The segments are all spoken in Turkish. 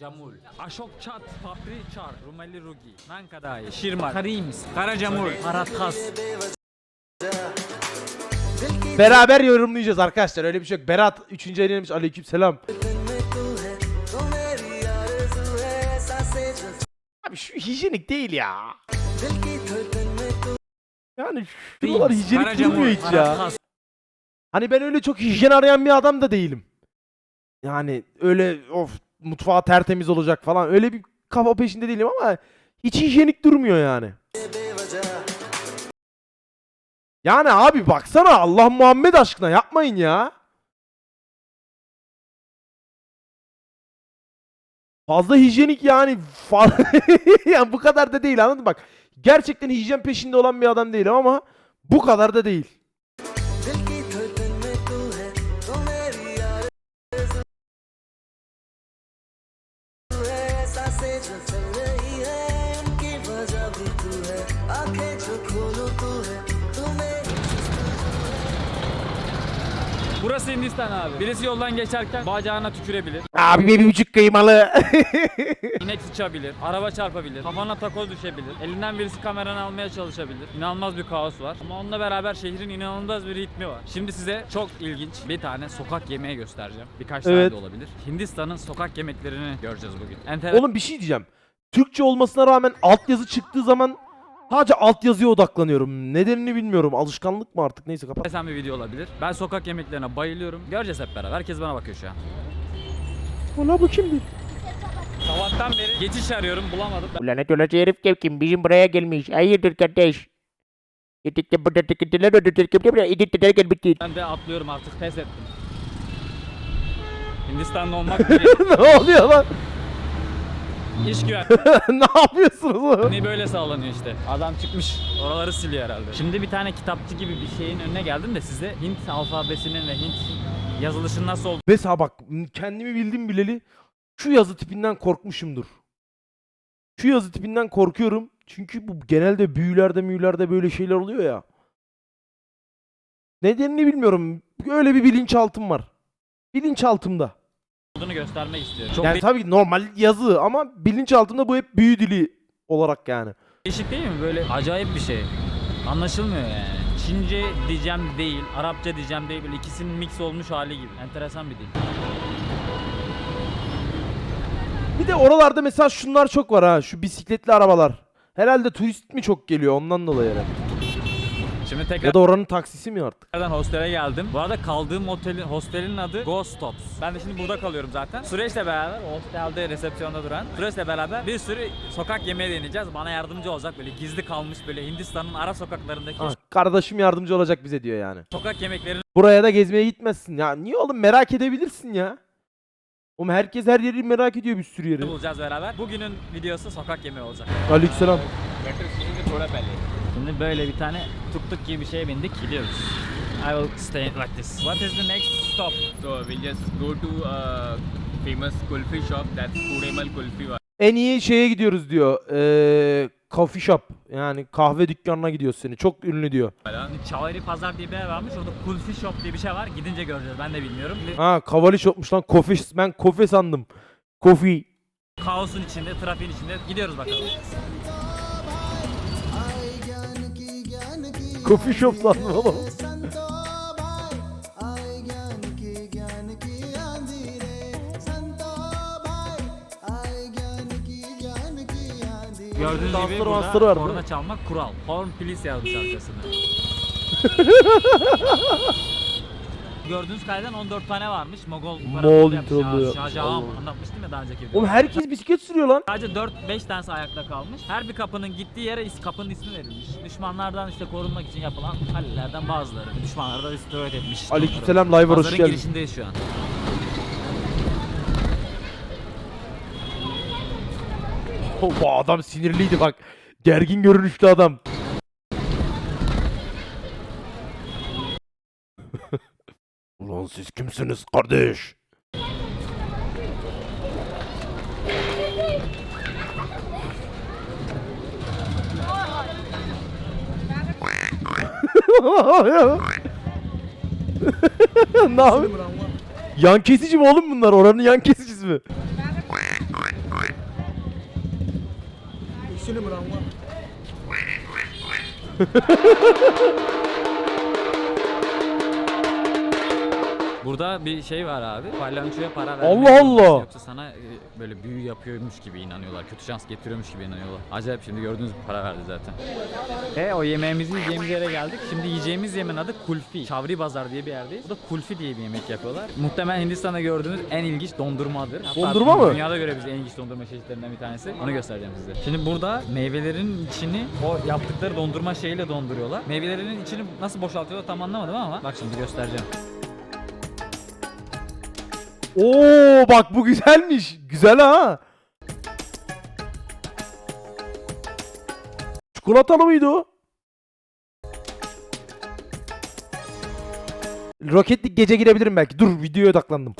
Camul. Aşok çat. Papri çar. Rumeli rugi. Nankadai. Şirma. Karims. Karacamul. Haratas. Beraber yorumlayacağız arkadaşlar. Öyle bir şey yok. Berat 3. ayını demiş. Aleyküm selam. Abi şu hijyenik değil ya. Yani şuralar hijyenik durmuyor hiç ya. Hani ben öyle çok hijyen arayan bir adam da değilim. Yani öyle of mutfağı tertemiz olacak falan öyle bir kafa peşinde değilim ama hiç hijyenik durmuyor yani. Yani abi baksana Allah Muhammed aşkına yapmayın ya. Fazla hijyenik yani yani bu kadar da değil anladın mı? Bak gerçekten hijyen peşinde olan bir adam değilim ama bu kadar da değil. Burası Hindistan abi. Birisi yoldan geçerken bacağına tükürebilir. Abi bir buçuk kıymalı. İnek sıçabilir, araba çarpabilir, kafana takoz düşebilir, elinden birisi kameranı almaya çalışabilir. İnanılmaz bir kaos var. Ama onunla beraber şehrin inanılmaz bir ritmi var. Şimdi size çok ilginç bir tane sokak yemeği göstereceğim. Birkaç Evet. tane de olabilir. Hindistan'ın sokak yemeklerini göreceğiz bugün. Enteresan Oğlum bir şey diyeceğim. Türkçe olmasına rağmen altyazı çıktığı zaman sadece altyazıya odaklanıyorum. Nedenini bilmiyorum. Alışkanlık mı artık? Neyse kapat. bir video olabilir. Ben sokak yemeklerine bayılıyorum. Göreceğiz hep beraber. Herkes bana bakıyor şu an. Ulan bu kimdi? Sabahtan beri geçiş arıyorum bulamadım. Lanet olası herif kim bizim buraya gelmiş. Hayırdır kardeş? Gittikçe burada tıkıntılar oldu tıkıntılar editler gelmiştir. Ben de atlıyorum artık pes ettim. Hindistan'da olmak ne oluyor lan? İş güven. ne yapıyorsunuz oğlum? Ne böyle sağlanıyor işte. Adam çıkmış. Oraları siliyor herhalde. Şimdi bir tane kitapçı gibi bir şeyin önüne geldim de size Hint alfabesinin ve Hint yazılışının nasıl olduğunu Mesela bak kendimi bildim bileli şu yazı tipinden korkmuşumdur. Şu yazı tipinden korkuyorum. Çünkü bu genelde büyülerde müyülerde böyle şeyler oluyor ya. Nedenini bilmiyorum. Öyle bir bilinçaltım var. Bilinçaltımda. Göstermek istiyorum. Çok Yani tabii normal yazı ama bilinçaltımda bu hep büyü dili olarak yani. değişik değil mi? Böyle acayip bir şey. Anlaşılmıyor yani. Çince diyeceğim değil, Arapça diyeceğim değil. Böyle ikisinin mix olmuş hali gibi. Enteresan bir dil. Bir de oralarda mesela şunlar çok var ha. Şu bisikletli arabalar. Herhalde turist mi çok geliyor ondan dolayı herhalde. Şimdi Ya tekrar da oranın taksisi mi artık? Tekrardan hostele geldim. Bu arada kaldığım otelin, hostelin adı Ghost Stops. Ben de şimdi burada kalıyorum zaten. Süreçle beraber hostelde resepsiyonda duran Süreçle beraber bir sürü sokak yemeği deneyeceğiz. Bana yardımcı olacak böyle gizli kalmış böyle Hindistan'ın ara sokaklarındaki Ha, kardeşim yardımcı olacak bize diyor yani. sokak yemeklerini Buraya da gezmeye gitmezsin. Ya niye oğlum merak edebilirsin ya. Oğlum herkes her yeri merak ediyor bir sürü yeri. bulacağız beraber. Bugünün videosu sokak yemeği olacak. Aleykümselam. Şimdi böyle bir tane tuk tuk gibi bir şeye bindik gidiyoruz. I will stay like this. What is the next stop? So we'll just go to a famous kulfi shop that's Kudemal Kulfi. En iyi şeye gidiyoruz diyor. Ee, coffee shop. Yani kahve dükkanına gidiyoruz seni. Çok ünlü diyor. Şimdi Çaveri Pazar diye bir yer varmış. Orada Kulfi Shop diye bir şey var. Gidince göreceğiz. Ben de bilmiyorum. Ha kavali shopmuş lan. Coffee. Ben kofe sandım. Coffee. kaosun içinde, trafiğin içinde gidiyoruz bakalım. Coffee shop sandım oğlum. Gördüğünüz Dansları gibi burada var, korna mi? çalmak kural. Horn please yazmış arkasında. Gördüğünüz kaydeden 14 tane varmış. Mogol Moğol İmparatorluğu İmparatorluğu. yapmış. Şah- Şahjahan Allah. anlatmıştım ya daha önceki videoda. Oğlum herkes bisiklet sürüyor lan. Sadece 4-5 tanesi ayakta kalmış. Her bir kapının gittiği yere is- kapının ismi verilmiş. Düşmanlardan işte korunmak için yapılan kalelerden bazıları. Düşmanları da destroy etmiş. Aleykümselam live hoş Pazarın geldin. girişindeyiz şu an. Bu adam sinirliydi bak. Gergin görünüşlü adam. Ulan siz kimsiniz kardeş? ne? Yan kesici mi oğlum bunlar? Oranın yan kesicisi mi? Üstünü bırak. Burada bir şey var abi. Palyaçoya para Allah vermek Allah. Yoksa sana e, böyle büyü yapıyormuş gibi inanıyorlar. Kötü şans getiriyormuş gibi inanıyorlar. Acayip şimdi gördüğünüz bir para verdi zaten. E o yemeğimizi yiyeceğimiz yere geldik. Şimdi yiyeceğimiz yemeğin adı kulfi. Çavri Bazar diye bir yerdeyiz. Bu da kulfi diye bir yemek yapıyorlar. Muhtemelen Hindistan'da gördüğünüz en ilginç dondurmadır. Hatta Dondurma mı? Dünyada göre bize en ilginç dondurma çeşitlerinden bir tanesi. Onu göstereceğim size. Şimdi burada meyvelerin içini o yaptıkları dondurma şeyiyle donduruyorlar. Meyvelerin içini nasıl boşaltıyorlar tam anlamadım ama bak şimdi göstereceğim. Oo bak bu güzelmiş. Güzel ha. Çikolatalı mıydı o? Roketlik gece girebilirim belki. Dur videoya odaklandım.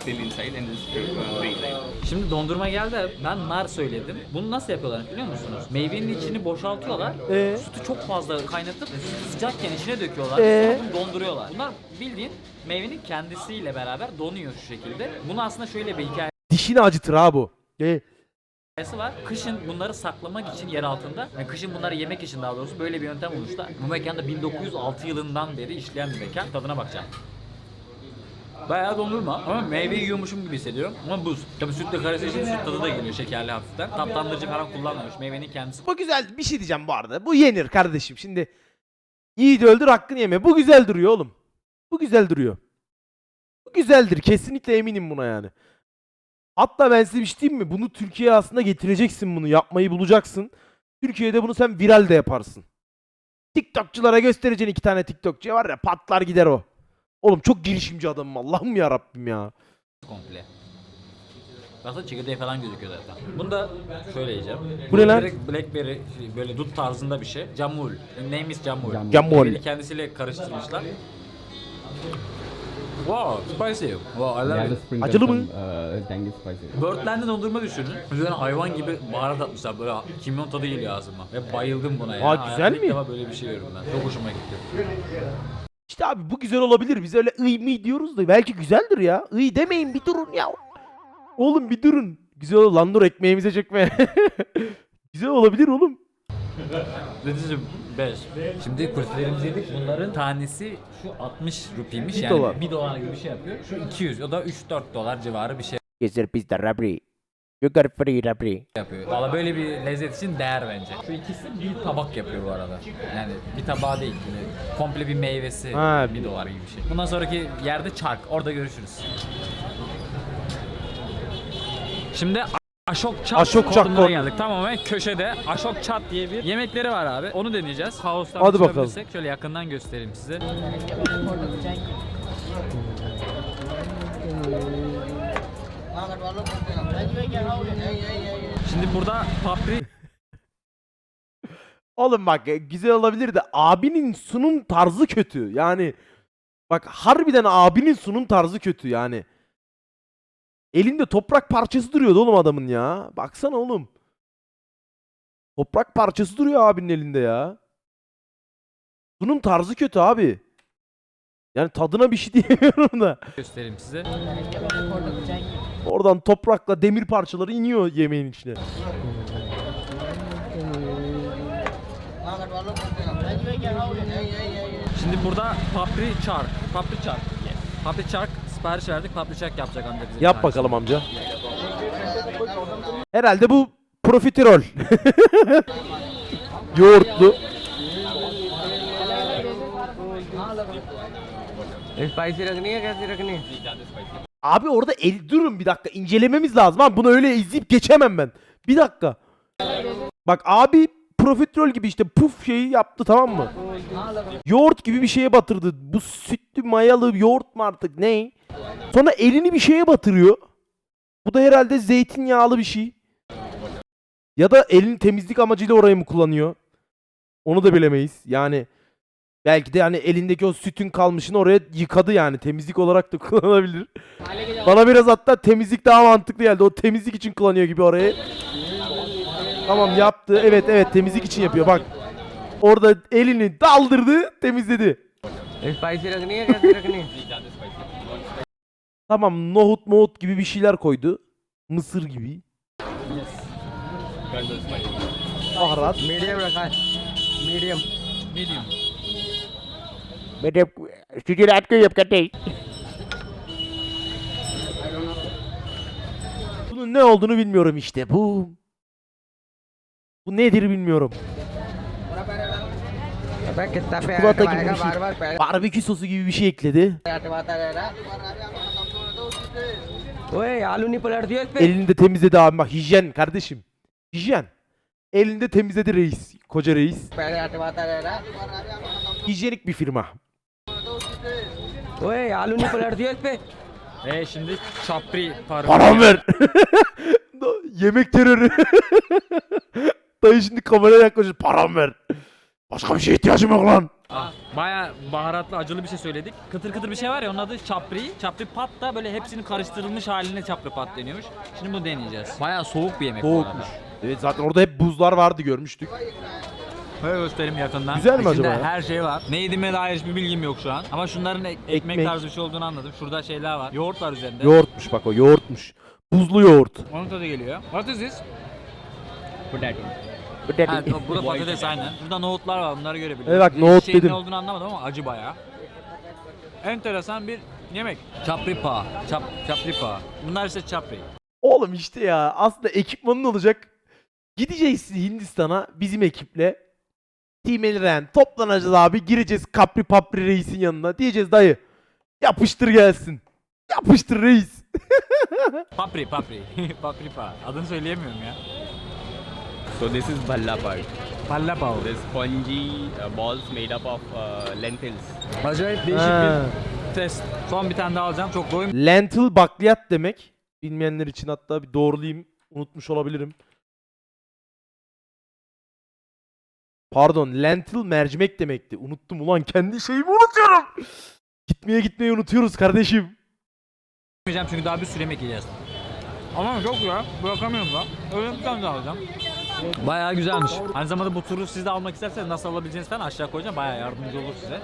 Still inside and this uh. Şimdi dondurma geldi. Ben nar söyledim. Bunu nasıl yapıyorlar biliyor musunuz? Meyvenin içini boşaltıyorlar. Ee? Sütü çok fazla kaynatıp sütü sıcakken içine döküyorlar. Ee? Sonra bunu donduruyorlar. Bunlar bildiğin meyvenin kendisiyle beraber donuyor şu şekilde. Bunu aslında şöyle bir Dişini acıtır ha bu. Ee, hikayesi var. Kışın bunları saklamak için yer altında, yani kışın bunları yemek için daha doğrusu böyle bir yöntem bulmuşlar. Bu mekanda 1906 yılından beri işleyen bir mekan. Tadına bakacağım. Bayağı dondurma ama meyve yiyormuşum gibi hissediyorum ama buz. Tabii sütle karıştığı için süt tadı da geliyor şekerli hafiften. Tatlandırıcı falan kullanmamış. Meyvenin kendisi bu güzel bir şey diyeceğim bu arada. Bu yenir kardeşim. Şimdi yiğit öldür hakkını yeme. Bu güzel duruyor oğlum. Bu güzel duruyor. Bu güzeldir. Kesinlikle eminim buna yani. Hatta ben size bir şey diyeyim mi? Bunu Türkiye'ye aslında getireceksin bunu. Yapmayı bulacaksın. Türkiye'de bunu sen viral de yaparsın. TikTokçulara göstereceksin iki tane TikTokçuya var ya patlar gider o. Oğlum çok girişimci adamım Allah'ım ya Rabbim ya. komple. Aslında çekirdeği falan gözüküyor zaten. Bunu da şöyle yiyeceğim. Bu ne lan? Direkt Blackberry şey, böyle dut tarzında bir şey. Camul. Name is camul. Camul. Kendisiyle karıştırmışlar. Wow, spicy. Wow, I love it. Acılı mı? Uh, tangy spicy. Birdland'de dondurma düşünün. Üzerine hayvan gibi baharat atmışlar böyle kimyon tadı geliyor ağzıma. Ve bayıldım buna ya. Aa, güzel Hayatımda mi? ilk defa böyle bir şey yiyorum ben. Çok hoşuma gitti. İşte abi bu güzel olabilir. Biz öyle ıy mı diyoruz da belki güzeldir ya. Iy demeyin bir durun ya. Oğlum bir durun. Güzel ol lan dur ekmeğimize çekme. güzel olabilir oğlum. This is best. Şimdi kulüplerimizi yedik. Bunların tanesi şu 60 rupiymiş. Bir yani dolar. 1 dolar gibi bir şey yapıyor. Şu 200 o da 3-4 dolar civarı bir şey Gezer pizza rabri. You got free rabri. yapıyor. Valla böyle bir lezzet için değer bence. Şu ikisi bir tabak yapıyor bu arada. Yani bir tabağı değil. Böyle komple bir meyvesi Ha, 1 dolar gibi bir şey. Bundan sonraki yerde çark. Orada görüşürüz. Şimdi Aşok Çat Aşok Çat Korn'a Korn. geldik. Tamamen köşede Aşok Çat diye bir yemekleri var abi. Onu deneyeceğiz. Kaostan Hadi bakalım. çıkabilirsek Şöyle yakından göstereyim size. Şimdi burada papri Oğlum bak e, güzel olabilir de abinin sunum tarzı kötü. Yani bak harbiden abinin sunum tarzı kötü yani. Elinde toprak parçası duruyordu oğlum adamın ya. Baksana oğlum. Toprak parçası duruyor abinin elinde ya. Sunum tarzı kötü abi. Yani tadına bir şey diyemiyorum da. göstereyim size. Oradan toprakla demir parçaları iniyor yemeğin içine. Şimdi burada papri çark. Papri çark. Papri çark sipariş verdik. Papri çark yapacak amca bize. bir Yap tanesi. bakalım amca. Herhalde bu profiterol. Yoğurtlu. Spicy रखनी है कैसी रखनी है Abi orada el durun bir dakika incelememiz lazım. Abi bunu öyle izleyip geçemem ben. Bir dakika. Bak abi profiterol gibi işte puf şeyi yaptı tamam mı? Yoğurt gibi bir şeye batırdı. Bu sütlü mayalı yoğurt mu artık ne? Sonra elini bir şeye batırıyor. Bu da herhalde zeytinyağlı bir şey. Ya da elini temizlik amacıyla orayı mı kullanıyor? Onu da bilemeyiz. Yani Belki de hani elindeki o sütün kalmışını oraya yıkadı yani. Temizlik olarak da kullanabilir. Bana biraz hatta temizlik daha mantıklı geldi. O temizlik için kullanıyor gibi orayı. Tamam yaptı. Evet evet temizlik için yapıyor. Bak orada elini daldırdı temizledi. tamam nohut mohut gibi bir şeyler koydu. Mısır gibi. Baharat. Medium Medium. Medium. Ben de stüdyoda atkı yok kardeş. Bunun ne olduğunu bilmiyorum işte. Bu bu nedir bilmiyorum. Çikolata gibi bir şey. Barbekü sosu gibi bir şey ekledi. Elini de temizledi abi bak hijyen kardeşim. Hijyen. Elinde temizledi reis. Koca reis. Hijyenik bir firma. Oy alunu pırardı etme. E şimdi çapri parmağı. Param ver. Yemek terörü. Dayı şimdi kameraya yaklaşıyor. Param ver. Başka bir şeye ihtiyacım yok lan. Ah, Baya baharatlı acılı bir şey söyledik. Kıtır kıtır bir şey var ya onun adı çapri. Çapri pat da böyle hepsinin karıştırılmış haline çapri pat deniyormuş. Şimdi bunu deneyeceğiz. Baya soğuk bir yemek bu arada. Evet zaten orada hep buzlar vardı görmüştük. Böyle göstereyim yakından. Güzel mi İçinde acaba ya? her şey var. Ne yediğime dair hiçbir bilgim yok şu an. Ama şunların ek- ekmek, Ekmek. tarzı bir şey olduğunu anladım. Şurada şeyler var. Yoğurt var üzerinde. Yoğurtmuş bak o yoğurtmuş. Buzlu yoğurt. Onun tadı geliyor. What is this? Potato. Ha, bu da patates aynen. Burada nohutlar var bunları görebiliyoruz. Evet bak, nohut şeyin dedim. ne olduğunu anlamadım ama acı bayağı. Enteresan bir yemek. Çapripa. Çap, çapripa. Bunlar işte çapri. Oğlum işte ya aslında ekipmanın olacak. Gideceğiz Hindistan'a bizim ekiple. Team Elren toplanacağız abi. Gireceğiz Capri Papri reisin yanına. Diyeceğiz dayı. Yapıştır gelsin. Yapıştır reis. Papri, papri. Papripa. Adını söyleyemiyorum ya. So this is bhalla part. Palla pav. The spongy uh, balls made up of uh, lentils. Acayip değişik Ha. bir test. Son bir tane daha alacağım. Çok doyum. Lentil bakliyat demek. Bilmeyenler için hatta bir doğrulayayım. Unutmuş olabilirim. Pardon, lentil mercimek demekti. Unuttum ulan kendi şeyimi unutuyorum. Gitmeye gitmeyi unutuyoruz kardeşim. Yemeyeceğim çünkü daha bir sürü yemek yiyeceğiz. Ama çok ya. Bırakamıyorum da. Öyle bir tane daha alacağım. Bayağı güzelmiş. Aynı zamanda bu turu siz de almak isterseniz nasıl alabileceğiniz falan aşağı koyacağım. Bayağı yardımcı olur size.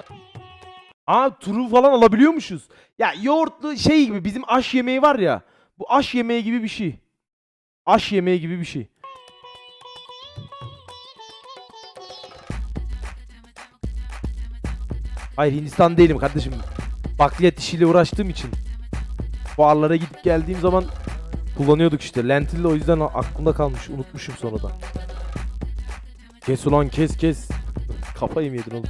Aa turu falan alabiliyormuşuz. Ya yoğurtlu şey gibi bizim aş yemeği var ya. Bu aş yemeği gibi bir şey. Aş yemeği gibi bir şey. Hayır Hindistan değilim kardeşim. Bakliyat işiyle uğraştığım için. Fuarlara gidip geldiğim zaman kullanıyorduk işte. Lentil de o yüzden aklımda kalmış. Unutmuşum sonradan. Kes ulan kes kes. Kafayı mı yedin oğlum?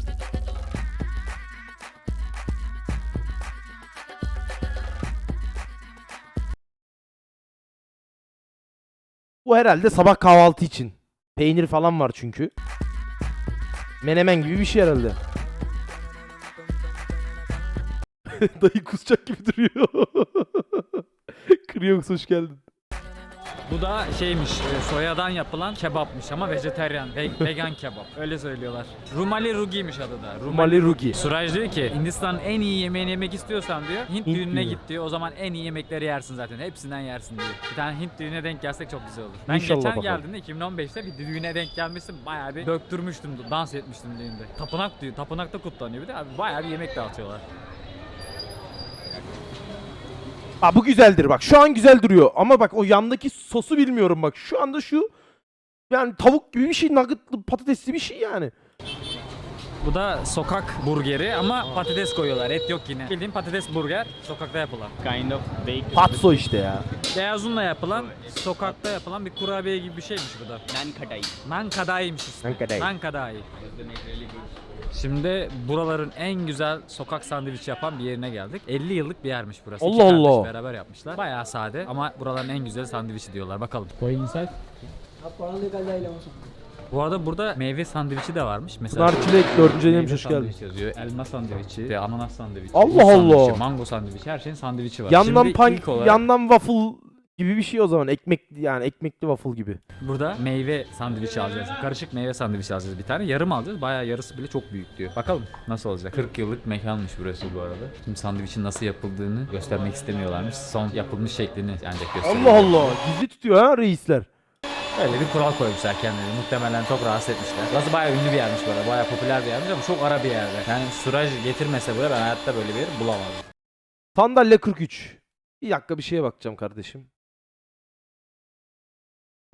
Bu herhalde sabah kahvaltı için. Peynir falan var çünkü. Menemen gibi bir şey herhalde. Dayı kusacak gibi duruyor. Kriyox hoş geldin. Bu da şeymiş, e, soyadan yapılan kebapmış ama vejeteryan, ve- vegan kebap. Öyle söylüyorlar. Rumali Rugi'ymiş adı da. Rumali Rugi. Suraj diyor ki Hindistan'ın en iyi yemeğini yemek istiyorsan diyor Hint, Hint düğününe düğünü. git diyor o zaman en iyi yemekleri yersin zaten hepsinden yersin diyor. Bir tane Hint düğününe denk gelsek çok güzel olur. Ben İnşallah geçen bakalım. geldiğimde 2015'te bir düğüne denk gelmiştim bayağı bir döktürmüştüm dans etmiştim düğünde. Tapınak düğün, tapınakta kutlanıyor bir de abi bayağı bir yemek dağıtıyorlar. Aa bu güzeldir bak. Şu an güzel duruyor. Ama bak o yandaki sosu bilmiyorum bak. Şu anda şu yani tavuk gibi bir şey, nuggetlı, patatesli bir şey yani. Bu da sokak burgeri ama patates koyuyorlar et yok yine. Bildiğin patates burger sokakta yapılan. Kind of baked. Patso işte ya. Beyaz unla yapılan, sokakta yapılan bir kurabiye gibi bir şeymiş bu da. Nan khatai. Nan kadayıymış ismi. Nan kadayı. Nan kadayı. Şimdi buraların en güzel sokak sandviç yapan bir yerine geldik. 50 yıllık bir yermiş burası. Allah İki kardeş Allah. beraber yapmışlar. Bayağı sade ama buraların en güzel sandviçi diyorlar. Bakalım. Bu arada burada meyve sandviçi de varmış. Mesela Pınar Çilek 4. meyve elmiş hoş geldin. sandviç yazıyor. Elma sandviçi, ve ananas sandviçi, Allah muz sandviçi, Allah. mango sandviçi, her şeyin sandviçi var. Yandan Şimdi pan, ilk olarak yandan waffle gibi bir şey o zaman. Ekmekli yani ekmekli waffle gibi. burada meyve sandviçi alacağız. Karışık meyve sandviçi alacağız bir tane. Yarım alacağız. Bayağı yarısı bile çok büyük diyor. Bakalım nasıl olacak. 40 yıllık mekanmış burası bu arada. Şimdi sandviçin nasıl yapıldığını göstermek istemiyorlarmış. Son yapılmış şeklini ancak gösteriyorlar. Allah Allah. Gizli tutuyor ha reisler. Öyle bir kural koymuşlar kendileri. Muhtemelen çok rahatsız etmişler. Burası bayağı ünlü bir yermiş böyle. Bayağı popüler bir yermiş ama çok ara bir yerde. Yani Suraj getirmese buraya ben hayatta böyle bir yer bulamazdım. Sandalye 43. Bir dakika bir şeye bakacağım kardeşim.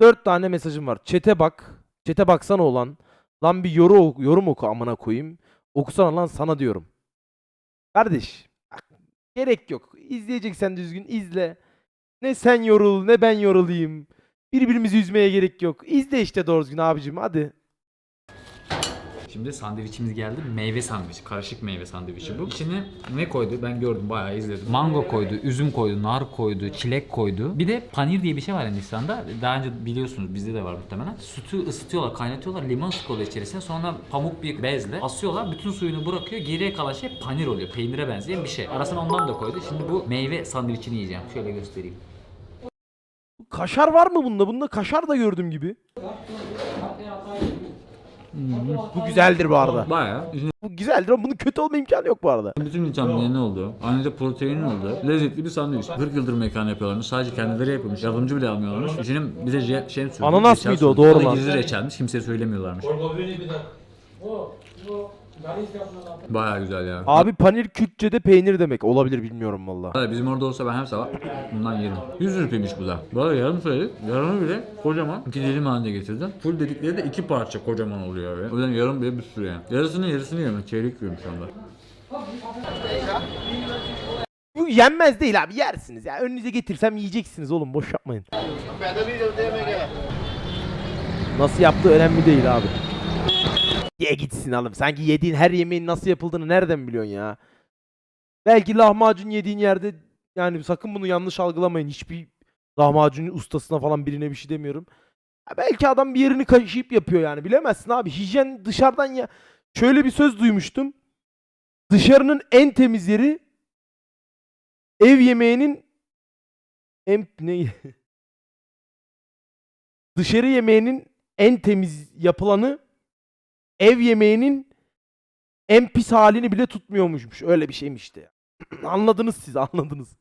4 tane mesajım var. Çete bak. Çete baksana olan. Lan bir yorum, oku- yorum oku amına koyayım. Okusana lan sana diyorum. Kardeş. Gerek yok. İzleyeceksen düzgün izle. Ne sen yorul ne ben yorulayım. Birbirimizi üzmeye gerek yok. İzle işte doğru düzgün abicim hadi. Şimdi sandviçimiz geldi. Meyve sandviç. Karışık meyve sandviçi bu. İçine ne koydu? Ben gördüm bayağı izledim. Mango koydu, üzüm koydu, nar koydu, çilek koydu. Bir de panir diye bir şey var Hindistan'da. Daha önce biliyorsunuz bizde de var muhtemelen. Sütü ısıtıyorlar, kaynatıyorlar. Limon sıkıyorlar içerisine. Sonra pamuk bir bezle asıyorlar. Bütün suyunu bırakıyor. Geriye kalan şey panir oluyor. Peynire benzeyen bir şey. Arasına ondan da koydu. Şimdi bu meyve sandviçini yiyeceğim. Şöyle göstereyim. Kaşar var mı bunda? Bunda kaşar da gördüm gibi. Bu güzeldir bu arada. Bayağı Bu güzeldir ama bunun kötü olma imkanı yok bu arada. Bütün vitaminlerin olduğu, aynı proteinin olduğu lezzetli bir sandviç. 40 yıldır mekan yapıyorlarmış. Sadece kendileri yapıyormuş. Yardımcı bile almıyorlarmış. İçinin bir de je- şey sürdü? Ananas reçel mıydı o? sürdü. Doğru da lan. Gizli reçelmiş. Kimseye söylemiyorlarmış. Bayağı güzel ya. Abi panir Kürtçe'de peynir demek. Olabilir bilmiyorum valla. Vallahi bizim orada olsa ben her sabah bundan yerim. 100 rupiymiş bu da. Bana yarım söyledik. Yarımı bile kocaman iki dilim halinde getirdim. Full dedikleri de iki parça kocaman oluyor abi. O yüzden yarım bile bir sürü yani. Yarısını yarısını yiyorum. Çeyrek yiyorum şu anda. Bu yenmez değil abi yersiniz ya. Önünüze getirsem yiyeceksiniz oğlum boş yapmayın. Nasıl yaptığı önemli değil abi. Ye gitsin oğlum. Sanki yediğin her yemeğin nasıl yapıldığını nereden biliyorsun ya? Belki lahmacun yediğin yerde yani sakın bunu yanlış algılamayın. Hiçbir lahmacun ustasına falan birine bir şey demiyorum. Ya belki adam bir yerini kaşıyıp yapıyor yani. Bilemezsin abi. Hijyen dışarıdan ya. Şöyle bir söz duymuştum. Dışarının en temiz yeri ev yemeğinin en ne dışarı yemeğinin en temiz yapılanı ev yemeğinin en pis halini bile tutmuyormuşmuş. Öyle bir şeymiş işte. anladınız siz anladınız.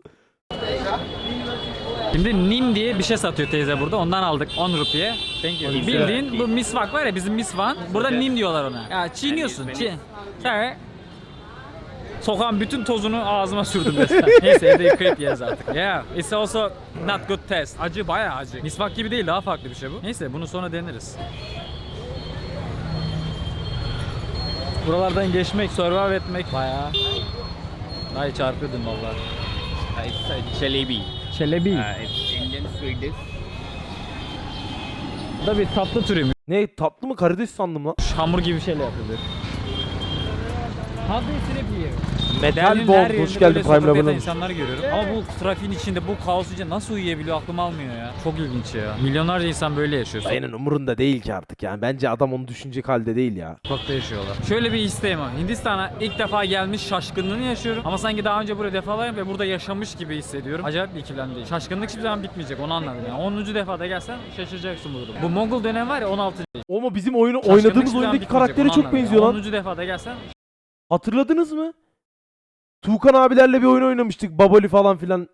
Şimdi Nim diye bir şey satıyor teyze burada. Ondan aldık 10 rupiye. Thank you. Bildiğin bu misvak var ya bizim misvan. Burada Nim diyorlar ona. Ya çiğniyorsun. Çiğ. Sonra Sokağın bütün tozunu ağzıma sürdüm resmen. Neyse evde yıkayıp yeriz artık. Yeah, it's also not good taste. Acı bayağı acı. Misvak gibi değil daha farklı bir şey bu. Neyse bunu sonra deneriz. Buralardan geçmek, survive etmek bayağı. İyi çarpıyordun vallahi. Uh, it's uh, jalebi. Çelebi. Uh, it's Indian sweet dish. Bu da bir tatlı türü Ne tatlı mı karides sandım lan. Hamur gibi bir şeyle yapılıyor. Metal Berlin'in Bond her yerinde hoş geldin böyle Prime Level'ın. insanları görüyorum. Ama bu trafiğin içinde, bu kaos içinde nasıl uyuyabiliyor aklım almıyor ya. Çok ilginç ya. Milyonlarca insan böyle yaşıyor. Dayının umurunda değil ki artık yani. Bence adam onu düşünecek halde değil ya. Sokakta yaşıyorlar. Şöyle bir isteğim var. Hindistan'a ilk defa gelmiş şaşkınlığını yaşıyorum. Ama sanki daha önce buraya defalar ve burada yaşamış gibi hissediyorum. Acayip bir ikilemdeyim. Şaşkınlık hiçbir zaman bitmeyecek onu anladım yani. 10. defada gelsen şaşıracaksın bu duruma. Bu Mongol dönem var ya 16. O mu bizim oyunu Şaşkınlık oynadığımız zaman oyundaki bitmeyecek, karakteri onu çok anladım benziyor lan. 10. defada gelsen Hatırladınız mı? Tuğkan abilerle bir oyun oynamıştık. Baboli falan filan.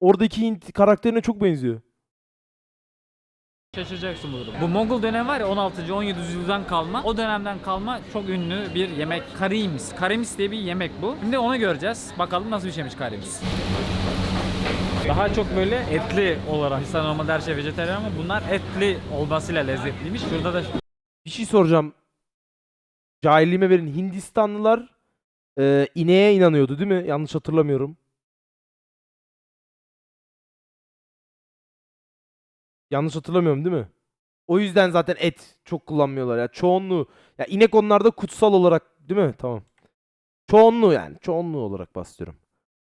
Oradaki Hint karakterine çok benziyor. Şaşıracaksın bu duruma. Bu Mongol dönem var ya 16. 17. yüzyıldan kalma. O dönemden kalma çok ünlü bir yemek. Karimis. Karimis diye bir yemek bu. Şimdi onu göreceğiz. Bakalım nasıl bir şeymiş karimis. Daha çok böyle etli olarak. İnsan normalde her şey vejetaryen ama bunlar etli olmasıyla lezzetliymiş. Şurada da Bir şey soracağım. Cahilliğime verin. Hindistanlılar e, ineğe inanıyordu değil mi? Yanlış hatırlamıyorum. Yanlış hatırlamıyorum değil mi? O yüzden zaten et çok kullanmıyorlar ya. Çoğunluğu. Ya inek onlarda kutsal olarak değil mi? Tamam. Çoğunluğu yani. Çoğunluğu olarak bahsediyorum.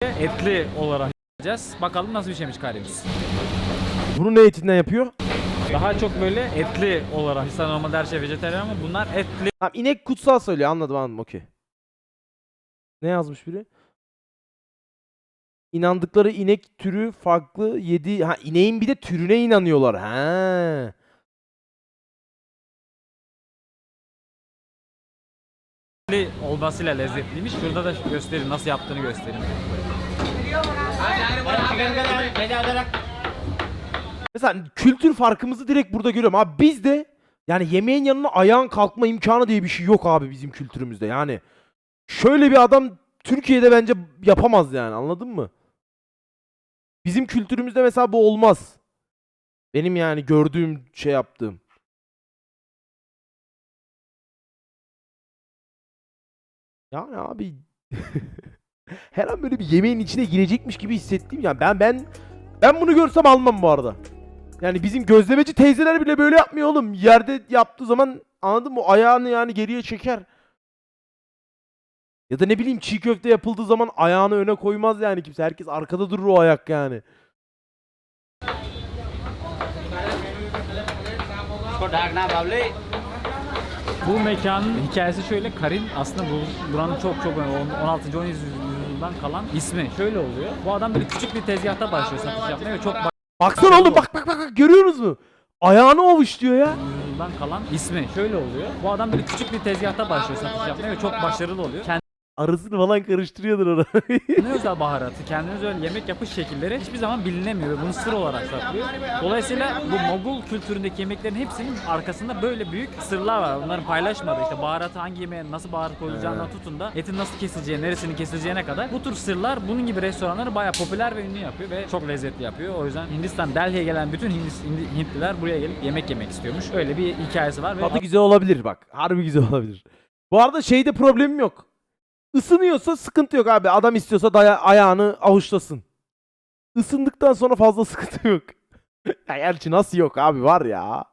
etli olarak göreceğiz. Bakalım nasıl bir şeymiş karimis. Bunu ne etinden yapıyor? Daha çok böyle etli olarak. İnsan normalde her şey vejetaryen ama bunlar etli Tamam inek kutsal söylüyor. Anladım anladım okey. Ne yazmış biri? İnandıkları inek türü farklı yedi ha ineğin bir de türüne inanıyorlar. Etli olmasıyla lezzetliymiş. Şurada da göstereyim nasıl yaptığını göstereyim. Mesela kültür farkımızı direkt burada görüyorum. Abi bizde yani yemeğin yanına ayağın kalkma imkanı diye bir şey yok abi bizim kültürümüzde. Yani şöyle bir adam Türkiye'de bence yapamaz yani anladın mı? Bizim kültürümüzde mesela bu olmaz. Benim yani gördüğüm şey yaptığım. Yani abi her an böyle bir yemeğin içine girecekmiş gibi hissettim ya. Ben ben ben bunu görsem almam bu arada. Yani bizim gözlemeci teyzeler bile böyle yapmıyor oğlum. Yerde yaptığı zaman anladın mı? Ayağını yani geriye çeker. Ya da ne bileyim çiğ köfte yapıldığı zaman ayağını öne koymaz yani kimse. Herkes arkada durur o ayak yani. Bu mekanın hikayesi şöyle. Karin aslında bu, buranın çok çok 16. 17. yüzyıldan kalan ismi. Şöyle oluyor. Bu adam böyle küçük bir tezgahta başlıyor satış yapmaya ve çok Baksana oğlum bak bak bak bak görüyorsunuz mu? Ayağını avuçluyor ya. yüzyıldan kalan ismi. Şöyle oluyor. Bu adam böyle küçük bir tezgahta başlıyor satış yapmaya ve çok başarılı oluyor. Arasını falan karıştırıyordur onu. Kendine özel baharatı, kendine özel yemek yapış şekilleri hiçbir zaman bilinemiyor ve bunu sır olarak saklıyor. Dolayısıyla bu Mogul kültüründeki yemeklerin hepsinin arkasında böyle büyük sırlar var. Bunların paylaşmadığı işte baharatı hangi yemeğe nasıl baharat koyulacağından tutun da etin nasıl kesileceği, neresinin kesileceğine kadar bu tür sırlar bunun gibi restoranları bayağı popüler ve ünlü yapıyor ve çok lezzetli yapıyor. O yüzden Hindistan, Delhi'ye gelen bütün Hindis- Hindi- Hintliler buraya gelip yemek yemek istiyormuş. Öyle bir hikayesi var ve Tadı güzel olabilir bak. Harbi güzel olabilir. Bu arada şeyde problemim yok. Isınıyorsa sıkıntı yok abi. Adam istiyorsa daya- ayağını avuçlasın. Isındıktan sonra fazla sıkıntı yok. ya gerçi nasıl yok abi var ya.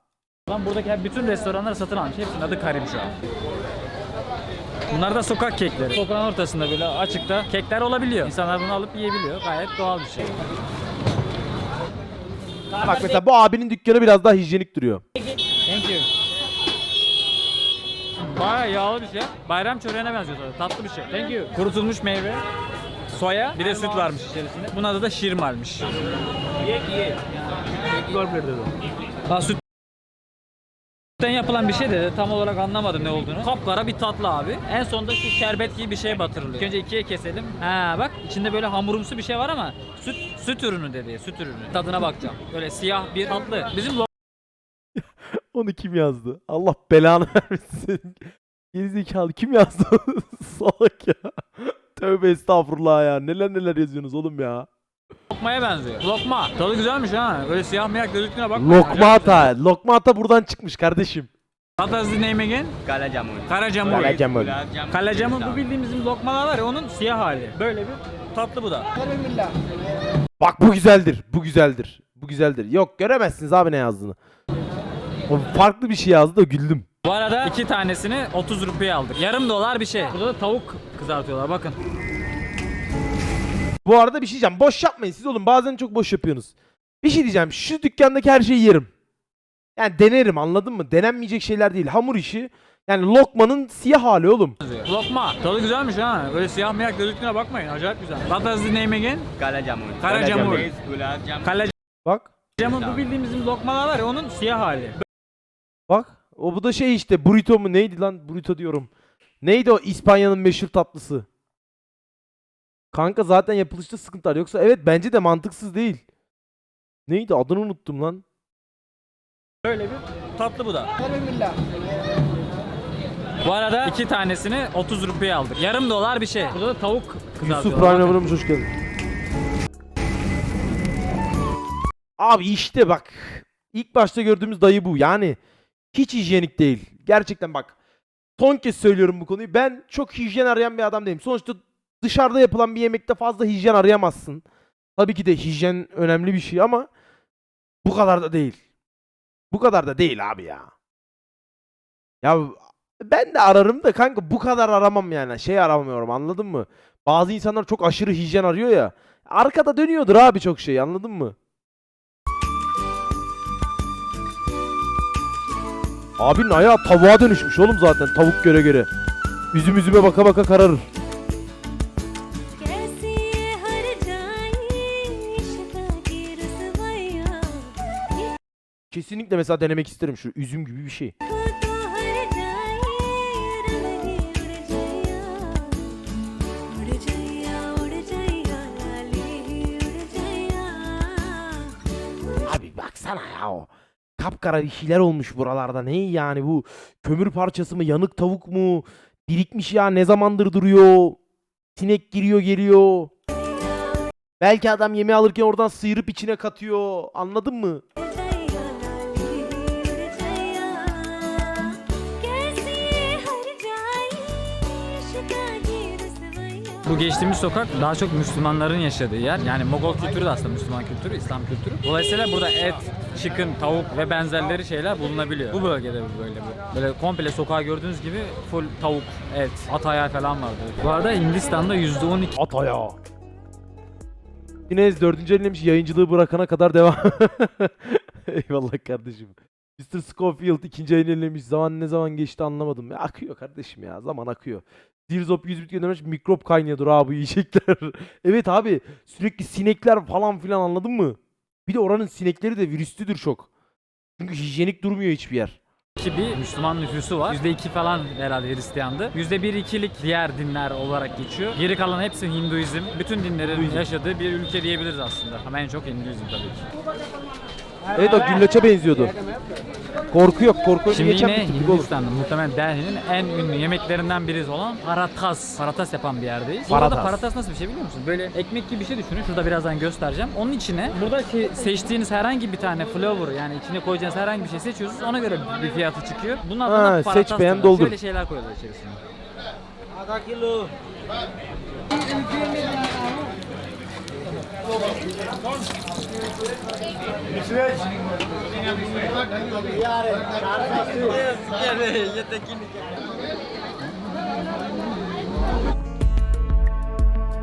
Lan buradaki bütün restoranları satın almış. Hepsinin adı Karim şu an. Bunlar da sokak kekleri. Sokağın ortasında böyle açıkta kekler olabiliyor. İnsanlar bunu alıp yiyebiliyor. Gayet doğal bir şey. Bak mesela bu abinin dükkanı biraz daha hijyenik duruyor. Thank you. Bayağı yağlı bir şey. Bayram çöreğine benziyor tabii. Tatlı bir şey. Thank you. Kurutulmuş meyve, soya, bir de süt varmış içerisinde. Bunun adı da şirmalmiş. Ha süt Sütten yapılan bir şey de tam olarak anlamadım ne olduğunu. Kapkara bir tatlı abi. En sonunda şu şerbet gibi bir şey batırılıyor. İlk önce ikiye keselim. Ha bak içinde böyle hamurumsu bir şey var ama süt süt ürünü dedi. Süt ürünü. Tadına bakacağım. Böyle siyah bir tatlı. Bizim Onu kim yazdı? Allah belanı vermesin. Gerizekalı kim yazdı? Salak ya. Tövbe estağfurullah ya. Neler neler yazıyorsunuz oğlum ya. lokmaya benziyor. Lokma. Tadı güzelmiş ha. Böyle siyah miyak gözüktüğüne bakma. Lokma ata. Lokma ata buradan çıkmış kardeşim. What is the name again? Kala jamun. Karacamun. Jamun. Kalacamun bu bildiğimiz bizim lokmalar var ya onun siyah hali. Böyle bir tatlı bu da. Bak bu güzeldir. Bu güzeldir. Bu güzeldir. Yok göremezsiniz abi ne yazdığını. O farklı bir şey yazdı da güldüm. Bu arada iki tanesini 30 rupiye aldık. Yarım dolar bir şey. Burada da tavuk kızartıyorlar bakın. Bu arada bir şey diyeceğim. Boş yapmayın siz oğlum. Bazen çok boş yapıyorsunuz. Bir şey diyeceğim. Şu dükkandaki her şeyi yerim. Yani denerim anladın mı? Denenmeyecek şeyler değil. Hamur işi. Yani lokmanın siyah hali oğlum. Lokma. Tadı güzelmiş ha. Böyle siyah miyak gözüktüğüne bakmayın. Acayip güzel. What is the name again? Base gulab jamun. Bak. Kalacamun bu bildiğimiz lokmalar var ya onun siyah hali. Bak. O bu da şey işte. Burrito mu neydi lan? Burrito diyorum. Neydi o İspanya'nın meşhur tatlısı? Kanka zaten yapılışta sıkıntı var. Yoksa evet bence de mantıksız değil. Neydi? Adını unuttum lan. Böyle bir tatlı bu da. Bu arada iki tanesini 30 rupiye aldık. Yarım dolar bir şey. Burada da tavuk kızartıyorlar. Yusuf Prime abone olmuş, hoş geldin. Abi işte bak. İlk başta gördüğümüz dayı bu. Yani hiç hijyenik değil. Gerçekten bak. Son kez söylüyorum bu konuyu. Ben çok hijyen arayan bir adam değilim. Sonuçta dışarıda yapılan bir yemekte fazla hijyen arayamazsın. Tabii ki de hijyen önemli bir şey ama bu kadar da değil. Bu kadar da değil abi ya. Ya ben de ararım da kanka bu kadar aramam yani. Şey aramıyorum anladın mı? Bazı insanlar çok aşırı hijyen arıyor ya. Arkada dönüyordur abi çok şey anladın mı? Abinin ayağı tavuğa dönüşmüş oğlum zaten tavuk göre göre. Üzüm üzüme baka baka kararır. Kesinlikle mesela denemek isterim şu üzüm gibi bir şey. Abi baksana ya o. Kapkara bir şeyler olmuş buralarda. Ne yani bu kömür parçası mı yanık tavuk mu? Birikmiş ya ne zamandır duruyor. Sinek giriyor geliyor. Belki adam yemeği alırken oradan sıyırıp içine katıyor. Anladın mı? Bu geçtiğimiz sokak daha çok Müslümanların yaşadığı yer. Yani Mogol kültürü de aslında Müslüman kültürü, İslam kültürü. Dolayısıyla burada et, chicken, tavuk ve benzerleri şeyler bulunabiliyor. Bu bölgede bu böyle bu. Böyle komple sokağı gördüğünüz gibi full tavuk, et, at ayağı falan vardı. Bu arada Hindistan'da %12 At ayağı. Dinez 4. ellemiş yayıncılığı bırakana kadar devam. Eyvallah kardeşim. Mr. Scofield ikinci ellemiş. Zaman ne zaman geçti anlamadım. Ya, akıyor kardeşim ya. Zaman akıyor. Dirzop 100 bit göndermiş. Mikrop kaynıyordur abi yiyecekler. evet abi. Sürekli sinekler falan filan anladın mı? Bir de oranın sinekleri de virüslüdür çok. Çünkü hijyenik durmuyor hiçbir yer. bir Müslüman nüfusu var. %2 falan herhalde Hristiyandı. %1-2'lik diğer dinler olarak geçiyor. Geri kalan hepsi Hinduizm. Bütün dinlerin yaşadığı bir ülke diyebiliriz aslında. Ama en çok Hinduizm tabii ki. Evet o güllaça benziyordu. Korku yok. Korku önü Şimdi geçen yine oğlum. Hindistan'da muhtemelen Delhi'nin en ünlü yemeklerinden birisi olan paratas. Paratas yapan bir yerdeyiz. Bu arada Paratas. paratas nasıl bir şey biliyor musun? Böyle ekmek gibi bir şey düşünün. Şurada birazdan göstereceğim. Onun içine burada şey- seçtiğiniz herhangi bir tane flavor yani içine koyacağınız herhangi bir şey seçiyorsunuz. Ona göre bir fiyatı çıkıyor. Bunun adına Ha, paratas seç, beğen, diyorlar. doldur. Şöyle şeyler koyuyorlar içerisine.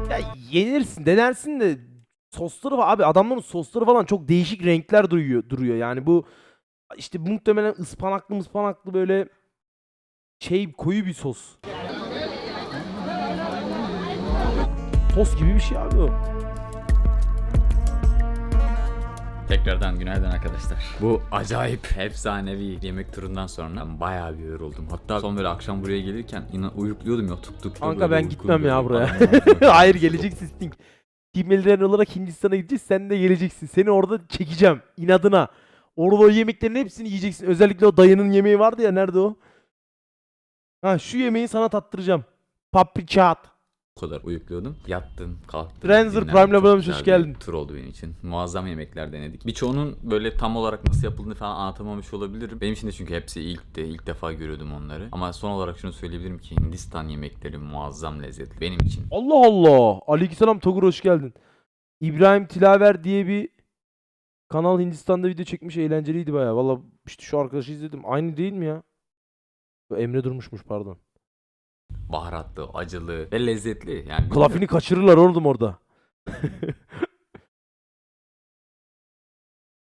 Ya yenirsin, denersin de sosları var abi adamların sosları falan çok değişik renkler duruyor duruyor. Yani bu işte muhtemelen ıspanaklı ıspanaklı böyle şey koyu bir sos. Sos gibi bir şey abi o. Tekrardan günaydın arkadaşlar. Bu acayip efsanevi yemek turundan sonra ben bayağı bir yoruldum. Hatta son böyle akşam buraya gelirken inan uyukluyordum ya tuk tuk. Kanka ben gitmem ya buraya. Hayır geleceksin Sting. Team olarak Hindistan'a gideceğiz. Sen de geleceksin. Seni orada çekeceğim. inadına. Orada o yemeklerin hepsini yiyeceksin. Özellikle o dayının yemeği vardı ya. Nerede o? Ha şu yemeği sana tattıracağım. Papri chaat. O kadar uyukluyordum. Yattım, kalktım. Transer dinlendim. Prime'le Çok bulamış, güzel hoş bir geldin. Tur oldu benim için. Muazzam yemekler denedik. Birçoğunun böyle tam olarak nasıl yapıldığını falan anlatamamış olabilirim. Benim için de çünkü hepsi ilk de ilk defa görüyordum onları. Ama son olarak şunu söyleyebilirim ki Hindistan yemekleri muazzam lezzetli. Benim için. Allah Allah. Aleykümselam Togur hoş geldin. İbrahim Tilaver diye bir kanal Hindistan'da video çekmiş. Eğlenceliydi bayağı. Valla işte şu arkadaşı izledim. Aynı değil mi ya? Emre Durmuş'muş pardon. Baharatlı, acılı ve lezzetli. Yani. Klafini kaçırırlar oğlum orada.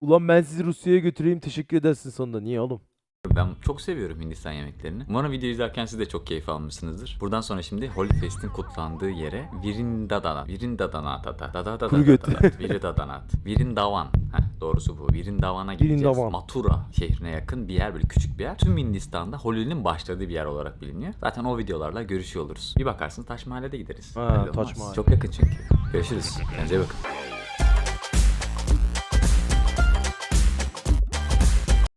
Ulan ben sizi Rusya'ya götüreyim teşekkür edersin sonunda. Niye oğlum? Ben çok seviyorum Hindistan yemeklerini. Umarım video izlerken siz de çok keyif almışsınızdır. Buradan sonra şimdi Holy Fest'in kutlandığı yere Virindadanat, Virindadanat, Dada Kuru göt. Virindadanat, Virindavan. Heh, doğrusu bu. Virindavan'a gideceğiz. Virindavan. Mathura şehrine yakın bir yer, böyle küçük bir yer. Tüm Hindistan'da Holi'nin başladığı bir yer olarak biliniyor. Zaten o videolarla görüşüyor oluruz. Bir bakarsınız Taş Mahalle'de de gideriz. Ha, Belli Taş. Mahal. Çok yakın çünkü. Görüşürüz. Kendinize iyi bakın.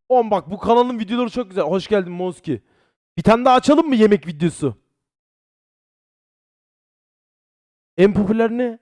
Oğlum bak bu kanalın videoları çok güzel. Hoş geldin Moski. Bir tane daha açalım mı yemek videosu? En popüler ne?